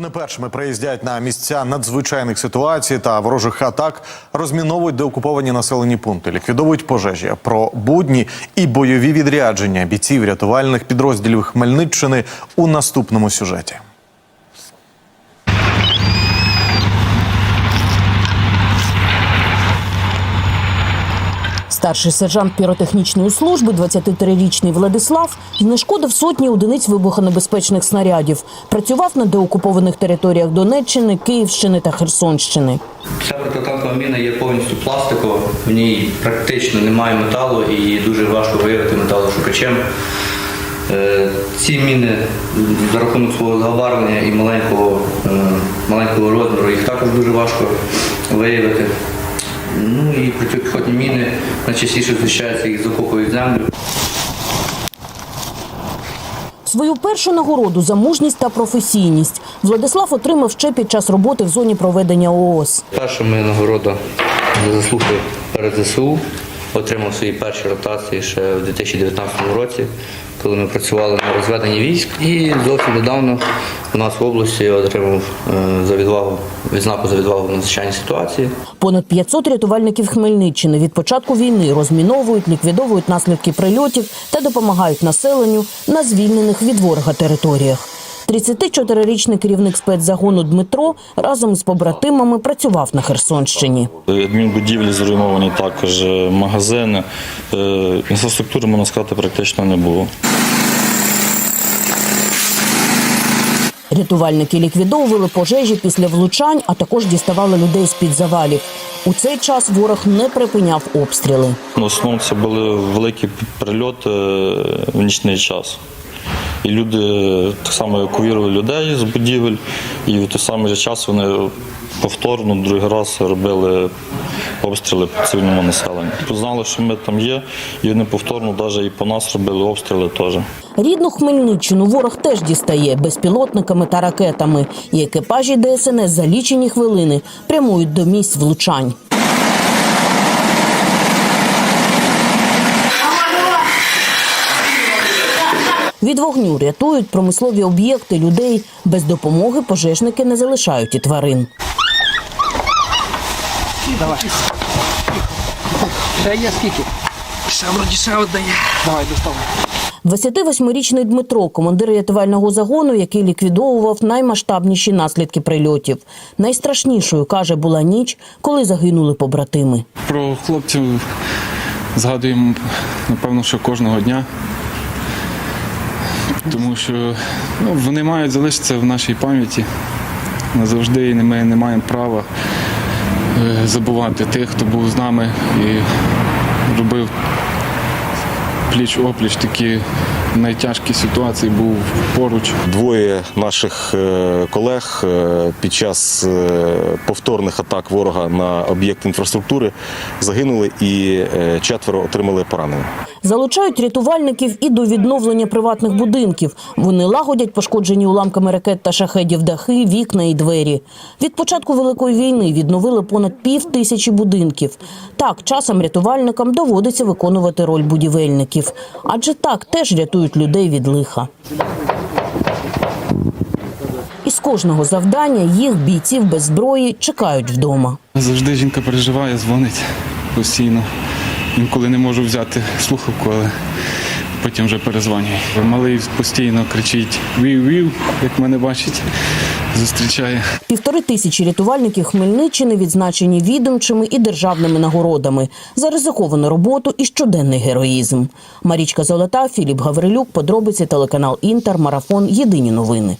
Вони першими приїздять на місця надзвичайних ситуацій та ворожих атак, розміновують деокуповані населені пункти, ліквідовують пожежі. Про будні і бойові відрядження бійців рятувальних підрозділів Хмельниччини у наступному сюжеті. Старший сержант піротехнічної служби, 23-річний Владислав, знешкодив сотні одиниць вибухонебезпечних снарядів. Працював на деокупованих територіях Донеччини, Київщини та Херсонщини. Ця протитанкова міна є повністю пластикова, в ній практично немає металу і дуже важко виявити металошукачем. Е, Ці міни за рахунок свого заговарення і маленького, е, маленького розміру їх також дуже важко виявити. Ну і протипіхотні міни найчастіше зустрічаються, їх закопують в землю. Свою першу нагороду за мужність та професійність Владислав отримав ще під час роботи в зоні проведення ООС. Перша моя нагорода за заслуги перед ЗСУ. Отримав свої перші ротації ще в 2019 році, коли ми працювали на розведенні військ. І зовсім недавно у нас в області я отримав е, за відвагу відзнаку за відвагу в надзвичайній ситуації. Понад 500 рятувальників Хмельниччини від початку війни розміновують, ліквідовують наслідки прильотів та допомагають населенню на звільнених від ворога територіях. 34-річний керівник спецзагону Дмитро разом з побратимами працював на Херсонщині. Адмінбудівлі зруйновані також е, магазини. Е, Інфраструктури, можна сказати, практично не було. Рятувальники ліквідовували пожежі після влучань, а також діставали людей з-під завалів. У цей час ворог не припиняв обстріли. В основному це були великі прильоти е, в нічний час. І люди так само евакуювали людей з будівель, і в той самий час вони повторно другий раз робили обстріли по цивільному населенню. Знали, що ми там є, і вони повторно навіть і по нас робили обстріли теж. Рідну Хмельниччину ворог теж дістає безпілотниками та ракетами. І екіпажі ДСНС за лічені хвилини прямують до місць влучань. Від вогню рятують промислові об'єкти людей. Без допомоги пожежники не залишають і тварин. Ще є скільки? Ще вроді ще одне. Давай, доставай. 28-річний Дмитро, командир рятувального загону, який ліквідовував наймасштабніші наслідки прильотів. Найстрашнішою каже була ніч, коли загинули побратими. Про хлопців згадуємо, напевно, що кожного дня. Тому що ну, вони мають залишитися в нашій пам'яті. Назавжди, і ми не маємо права е, забувати тих, хто був з нами і робив пліч-опліч такі найтяжкі ситуації, був поруч. Двоє наших е, колег е, під час е, повторних атак ворога на об'єкт інфраструктури загинули і четверо отримали поранення. Залучають рятувальників і до відновлення приватних будинків. Вони лагодять пошкоджені уламками ракет та шахедів дахи, вікна і двері. Від початку великої війни відновили понад пів тисячі будинків. Так, часом рятувальникам доводиться виконувати роль будівельників, адже так теж рятують людей від лиха. Із кожного завдання їх бійців без зброї чекають вдома. Завжди жінка переживає, дзвонить постійно. Інколи не можу взяти слухавку, але потім вже перезвонює. Малий постійно кричить вів-вів, як мене бачить, зустрічає. Півтори тисячі рятувальників Хмельниччини відзначені відомчими і державними нагородами за ризиковану роботу і щоденний героїзм. Марічка Золота, Філіп Гаврилюк, подробиці телеканал Інтер, марафон. Єдині новини.